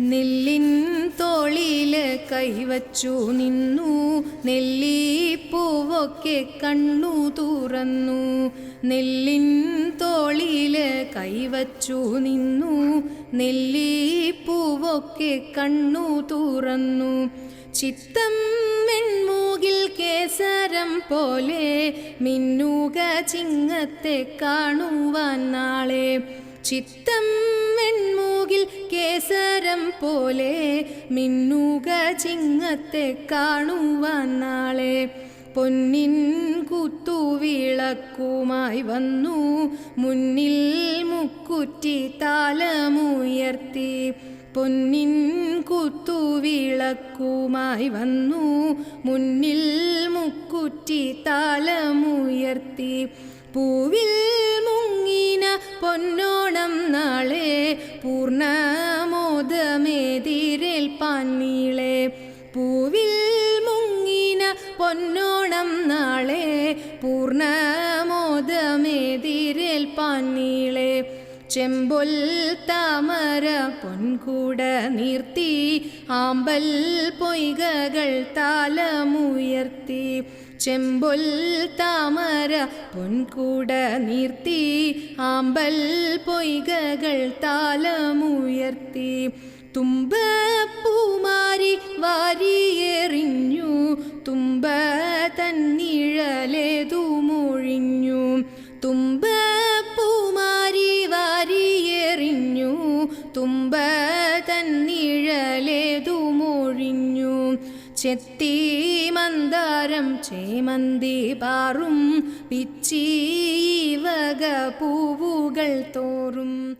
നെല്ലിൻ തോളിൽ കൈവച്ചു നിന്നു നെല്ലിപ്പൂവൊക്കെ കണ്ണു തുറന്നു. നെല്ലിൻ തോളിൽ കൈവച്ചു നിന്നു നെല്ലിപ്പൂവൊക്കെ കണ്ണു തുറന്നു. ചിത്തം മെൺമൂകിൽ കേസരം പോലെ മിന്നുക ചിങ്ങത്തെ കാണുവാൻ നാളെ. ചിത്തം പോലെ മിന്നുക ചിങ്ങത്തെ കാണുവാൻ നാളെ. പൊന്നിൻ കുത്തുവിളക്കുമായി വന്നു. മുന്നിൽ മുക്കുറ്റി താലമുയർത്തി. പൊന്നിൻ കുത്തുവിളക്കുമായി വന്നു. മുന്നിൽ മുക്കുറ്റി താലമുയർത്തി. പൂവിൽ മുങ്ങിന പൊന്നോണം നാളെ. പൂർണമോദമേതിരേൽപ്പാൻ നീളെ പൂവിൽ മുങ്ങിന പൊന്നോണം നാളെ പൂർണമോദമേതിരേൽപ്പാൻ നീളെ ചെമ്പൊൽ താമര പൊൻകൂട നീർത്തി ആമ്പൽ പൊയ്കകൾ താലമുയർത്തി ചെമ്പൊൽ താമര പൊൻകൂട നീർത്തി ആമ്പൽ പൊയ്കകൾ താലമുയർത്തി തുമ്പപ്പൂമാരി വാരിയെറിഞ്ഞു. തുമ്പ തന്നിഴലേതു മൊഴിഞ്ഞു. തുമ്പപ്പൂമാരി വാരിയെറിഞ്ഞു. തുമ്പ തന്നിഴലേതു മൊഴിഞ്ഞു. ചെത്തി മന്ദാരം ചേമന്തി പാറും. പിച്ചീവക പൂവുകൾ തോറും.